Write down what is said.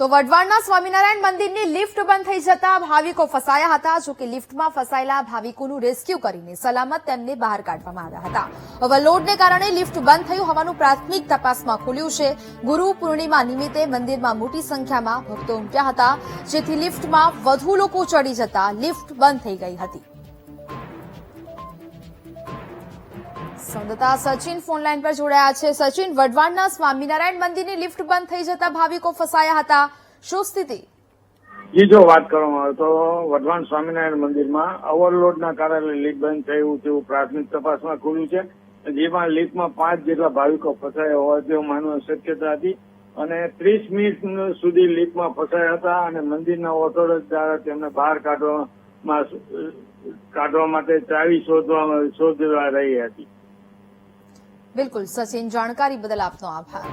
તો વઢવાણના સ્વામિનારાયણ મંદિરની લિફ્ટ બંધ થઈ જતા ભાવિકો ફસાયા હતા, જો કે લિફ્ટમાં ફસાયેલા ભાવિકોનું રેસ્ક્યુ કરીને સલામત તેમને બહાર કાઢવામાં આવ્યા હતા. ઓવરલોડને કારણે લિફ્ટ બંધ થયું હોવાનું પ્રાથમિક તપાસમાં ખુલ્યું છે. ગુરુ પૂર્ણિમા નિમિત્તે મંદિરમાં મોટી સંખ્યામાં ભક્તો ઉમટ્યા હતા, જેથી લિફ્ટમાં વધુ લોકો ચડી જતા લિફ્ટ બંધ થઈ ગઈ હતી. સંવાદદાતા સચિન ફોનલાઈન પર જોડાયા છે. સચિન, વઢવાણના સ્વામિનારાયણ મંદિરની લિફ્ટ બંધ થઈ જતા ભાવિકો ફસાયા હતા. શું સ્થિતિ? એ જો વાત કરવામાં આવે તો વઢવાણ સ્વામિનારાયણ મંદિરમાં ઓવરલોડના કારણે લીફ્ટ બંધ થયું તેવું પ્રાથમિક તપાસમાં ખુલ્યું છે. જેમાં લીફ્ટમાં પાંચ જેટલા ભાવિકો ફસાયા હોવા તેવું માનવાની શક્યતા હતી. અને ત્રીસ મિનિટ સુધી લીફ્ટમાં ફસાયા હતા અને મંદિરના ઓથોરિટી દ્વારા તેમને બહાર કાઢવામાં, કાઢવા માટે ચાવી શોધવા શોધવા રહી હતી. બિલકુલ સચિન જાણકારી બદલ આપનો આભાર.